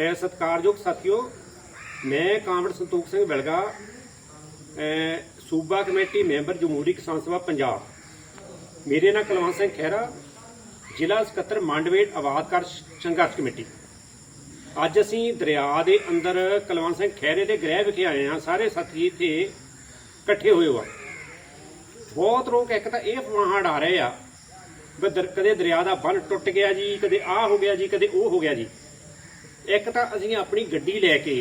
ਐ ਸਤਿਕਾਰਯੋਗ ਸਾਥੀਓ, ਮੈਂ ਕਾਮਰੇਡ ਸੰਤੋਖ ਸਿੰਘ ਬਿਲਗਾ ਸੂਬਾ ਕਮੇਟੀ ਮੈਂਬਰ ਜਮਹੂਰੀ ਕਿਸਾਨ ਸਭਾ ਪੰਜਾਬ। ਮੇਰੇ ਨਾਲ ਕੁਲਵੰਤ ਸਿੰਘ ਖਹਿਰਾ, ਜ਼ਿਲ੍ਹਾ ਸਕੱਤਰ ਮੰਡਵੇਟ ਆਬਾਦਕਾਰ ਸੰਘਰਸ਼ ਕਮੇਟੀ। ਅੱਜ ਅਸੀਂ ਦਰਿਆ ਦੇ ਅੰਦਰ ਕੁਲਵੰਤ ਸਿੰਘ ਖਹਿਰੇ ਦੇ ਗ੍ਰਹਿ ਵਿਖੇ ਆਏ ਹਾਂ। ਸਾਰੇ ਸਾਥੀ ਇੱਥੇ ਇਕੱਠੇ ਹੋਏ ਹੋ ਬਹੁਤ ਲੋਕ ਇੱਕ ਤਾਂ ਇਹ ਅਫਵਾਹਾਂ ਡਾ ਰਹੇ ਆ ਵੀ ਦਰ- ਕਦੇ ਦਰਿਆ ਦਾ ਬੰਨ ਟੁੱਟ ਗਿਆ ਜੀ, ਕਦੇ ਆਹ ਹੋ ਗਿਆ ਜੀ, ਕਦੇ ਉਹ ਹੋ ਗਿਆ ਜੀ। ਇੱਕ ਤਾਂ ਅਸੀਂ ਆਪਣੀ ਗੱਡੀ ਲੈ ਕੇ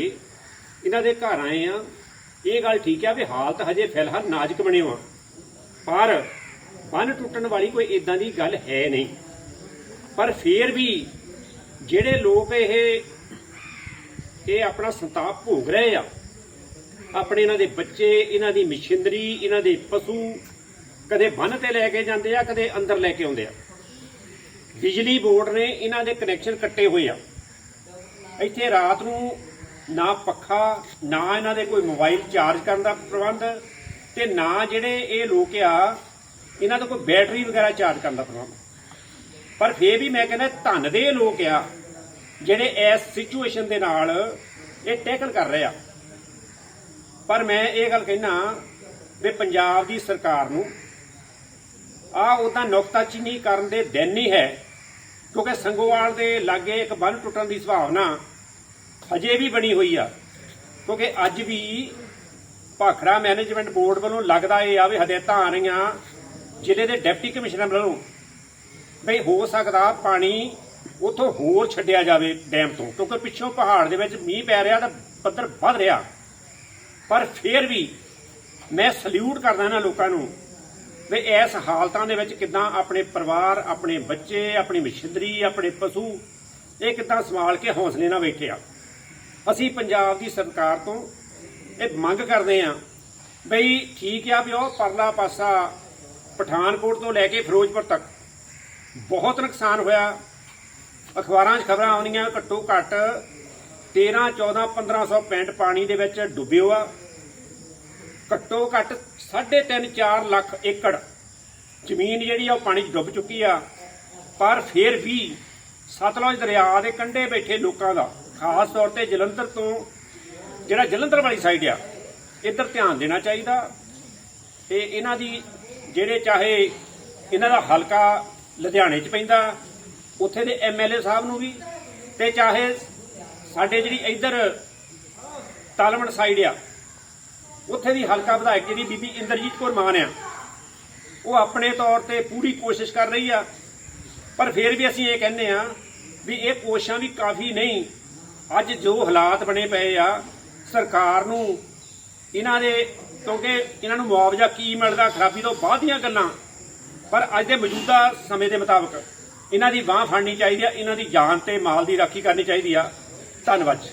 ਇਹਨਾਂ ਦੇ ਘਰ ਆਏ ਆ ਇਹ ਗੱਲ ਠੀਕ ਆ ਵੀ ਹਾਲਤ ਹਜੇ ਫਿਲਹਾਲ ਨਾਜ਼ੁਕ ਬਣਿਓ ਆ। ਪਰ ਬੰਨ ਟੁੱਟਣ ਵਾਲੀ ਕੋਈ ਇਦਾਂ ਦੀ ਗੱਲ ਹੈ ਨਹੀਂ। ਪਰ ਫੇਰ ਵੀ ਜਿਹੜੇ ਲੋਕ ਇਹ ਇਹ ਆਪਣਾ ਸੰਤਾਪ ਭੋਗ ਰਹੇ ਆ, ਆਪਣੇ ਇਹਨਾਂ ਦੇ ਬੱਚੇ, ਇਹਨਾਂ ਦੀ ਮਸ਼ੀਨਰੀ, ਇਹਨਾਂ ਦੇ ਪਸ਼ੂ ਕਦੇ ਬੰਨ ਤੇ ਲੈ ਕੇ ਜਾਂਦੇ ਆ, ਕਦੇ ਅੰਦਰ ਲੈ ਕੇ ਆਉਂਦੇ ਆ। ਬਿਜਲੀ ਬੋਰਡ ਨੇ ਇਹਨਾਂ ਦੇ ਕਨੈਕਸ਼ਨ ਕੱਟੇ ਹੋਏ ਆ। ਇੱਥੇ ਰਾਤ ਨੂੰ ਨਾ ਪੱਖਾ, ਨਾ ਇਹਨਾਂ ਦੇ ਕੋਈ ਮੋਬਾਈਲ ਚਾਰਜ ਕਰਨ ਦਾ ਪ੍ਰਬੰਧ ਤੇ ਨਾ ਜਿਹੜੇ ਇਹ ਲੋਕ ਆ, ਇਹਨਾਂ ਦਾ ਕੋਈ ਬੈਟਰੀ ਵਗੈਰਾ ਚਾਰਜ ਕਰਨ ਦਾ ਪ੍ਰਬੰਧ। ਪਰ ਫੇਰ ਵੀ ਮੈਂ ਕਹਿੰਦਾ ਧੰਨ ਦੇ ਲੋਕ ਆ, ਜਿਹੜੇ ਇਸ ਸਿਚੁਏਸ਼ਨ ਦੇ ਨਾਲ ਇਹ ਟੈਕਲ ਕਰ ਰਹੇ ਆ। ਪਰ ਮੈਂ ਇਹ ਗੱਲ ਕਹਿਣਾ ਵੀ ਪੰਜਾਬ ਦੀ ਸਰਕਾਰ ਨੂੰ ਆ ਉਹਦਾ ਨੁਕਤਾਚੀਨੀ ਕਰਨ ਦੇ ਦਿਨ ਨਹੀਂ ਹੈ, ਕਿਉਂਕਿ ਸੰਗੋਵਾਲ ਦੇ ਲਾਗੇ ਇੱਕ ਬੰਨ ਟੁੱਟਣ ਦੀ ਸੰਭਾਵਨਾ ਹਜੇ ਵੀ ਬਣੀ ਹੋਈ ਆ। ਕਿਉਂਕਿ ਅੱਜ ਵੀ ਭਾਖੜਾ ਮੈਨੇਜਮੈਂਟ ਬੋਰਡ ਵੱਲੋਂ ਲੱਗਦਾ ਇਹ ਆ ਵੀ ਹਦਾਇਤਾਂ ਆ ਰਹੀਆਂ ਜ਼ਿਲ੍ਹੇ ਦੇ ਡਿਪਟੀ ਕਮਿਸ਼ਨਰ ਵੱਲੋਂ ਬਈ ਹੋ ਸਕਦਾ ਪਾਣੀ ਉਥੋਂ ਹੋਰ ਛੱਡਿਆ ਜਾਵੇ ਡੈਮ ਤੋਂ, ਕਿਉਂਕਿ ਪਿੱਛੋਂ ਪਹਾੜ ਦੇ ਵਿੱਚ ਮੀਂਹ ਪੈ ਰਿਹਾ ਤਾਂ ਪੱਧਰ ਵੱਧ ਰਿਹਾ। ਪਰ ਫਿਰ ਵੀ ਮੈਂ ਸਲੂਟ ਕਰਦਾ ਇਹਨਾਂ ਲੋਕਾਂ ਨੂੰ ਵੀ ਇਸ ਹਾਲਤਾਂ ਦੇ ਵਿੱਚ ਕਿਦਾਂ ਆਪਣੇ ਪਰਿਵਾਰ, ਆਪਣੇ ਬੱਚੇ, ਆਪਣੀ ਮਸ਼ੀਨਰੀ, ਆਪਣੇ ਪਸ਼ੂ, ਇਹ ਕਿਦਾਂ ਸੰਭਾਲ ਕੇ ਹੌਸਲੇ ਨਾਲ ਬੈਠੇ ਆ। ਅਸੀਂ ਪੰਜਾਬ ਦੀ ਸਰਕਾਰ ਤੋਂ ਇਹ ਮੰਗ ਕਰਦੇ ਆ ਬਈ ਠੀਕ ਆ ਵੀ ਉਹ ਪਰਲਾ ਪਾਸਾ ਪਠਾਨਕੋਟ ਤੋਂ ਲੈ ਕੇ ਫਿਰੋਜ਼ਪੁਰ ਤੱਕ ਬਹੁਤ ਨੁਕਸਾਨ ਹੋਇਆ। ਅਖਬਾਰਾਂ 'ਚ ਖਬਰਾਂ ਆਉਂਦੀਆਂ, ਘੱਟੋ ਘੱਟ 13 14 1500 ਪੈਂਟ ਪਾਣੀ ਦੇ ਵਿੱਚ ਡੁੱਬਿਓ ਆ। ਘੱਟੋ ਘੱਟ 3.5 4 ਲੱਖ ਏਕੜ ਜ਼ਮੀਨ ਜਿਹੜੀ ਆ ਉਹ ਪਾਣੀ 'ਚ ਡੁੱਬ ਚੁੱਕੀ ਆ। ਪਰ ਫਿਰ ਵੀ ਸਤਲੁਜ ਦਰਿਆ ਦੇ ਕੰਢੇ ਬੈਠੇ ਲੋਕਾਂ ਦਾ ਖਾਸ ਤੌਰ ਤੇ ਜਲੰਧਰ ਤੋਂ, ਜਿਹੜਾ ਜਲੰਧਰ ਵਾਲੀ ਸਾਈਡ ਆ, ਇੱਧਰ ਧਿਆਨ ਦੇਣਾ ਚਾਹੀਦਾ ਤੇ ਇਹਨਾਂ ਦੀ ਜਿਹੜੇ ਚਾਹੇ ਇਹਨਾਂ ਦਾ ਹਲਕਾ ਲੁਧਿਆਣੇ 'ਚ ਪੈਂਦਾ, ਉੱਥੇ ਦੇ ਐਮਐਲਏ ਸਾਹਿਬ ਨੂੰ ਵੀ ਤੇ ਚਾਹੇ ਸਾਡੇ ਜਿਹੜੀ ਇੱਧਰ ਤਾਲਮਣ ਸਾਈਡ ਆ, ਉੱਥੇ ਦੀ ਹਲਕਾ ਵਿਧਾਇਕ ਜਿਹੜੀ ਬੀਬੀ ਇੰਦਰਜੀਤ ਕੌਰ ਮਾਨ ਆ, ਉਹ ਆਪਣੇ ਤੌਰ ਤੇ ਪੂਰੀ ਕੋਸ਼ਿਸ਼ ਕਰ ਰਹੀ ਆ, ਪਰ ਫਿਰ ਵੀ ਅਸੀਂ ਇਹ ਕਹਿੰਦੇ ਆ ਵੀ ਇਹ ਕੋਸ਼ਿਸ਼ਾਂ ਵੀ ਕਾਫੀ ਨਹੀਂ ਅੱਜ ਜੋ ਹਾਲਾਤ ਬਣੇ ਪਏ ਆ, ਸਰਕਾਰ ਨੂੰ ਇਹਨਾਂ ਦੇ, ਕਿਉਂਕਿ ਇਹਨਾਂ ਨੂੰ ਮੁਆਵਜ਼ਾ ਕੀ ਮਿਲਦਾ, ਖਰਾਬੀ ਤੋਂ ਬਾਅਦ ਦੀਆਂ ਗੱਲਾਂ, ਪਰ ਅੱਜ ਦੇ ਮੌਜੂਦਾ ਸਮੇਂ ਦੇ ਮੁਤਾਬਕ ਇਹਨਾਂ ਦੀ ਬਾਹ ਫੜਨੀ ਚਾਹੀਦੀ ਆ, ਇਹਨਾਂ ਦੀ ਜਾਨ ਤੇ ਮਾਲ ਦੀ ਰਾਖੀ ਕਰਨੀ ਚਾਹੀਦੀ ਆ। ਧੰਨਵਾਦ ਜੀ।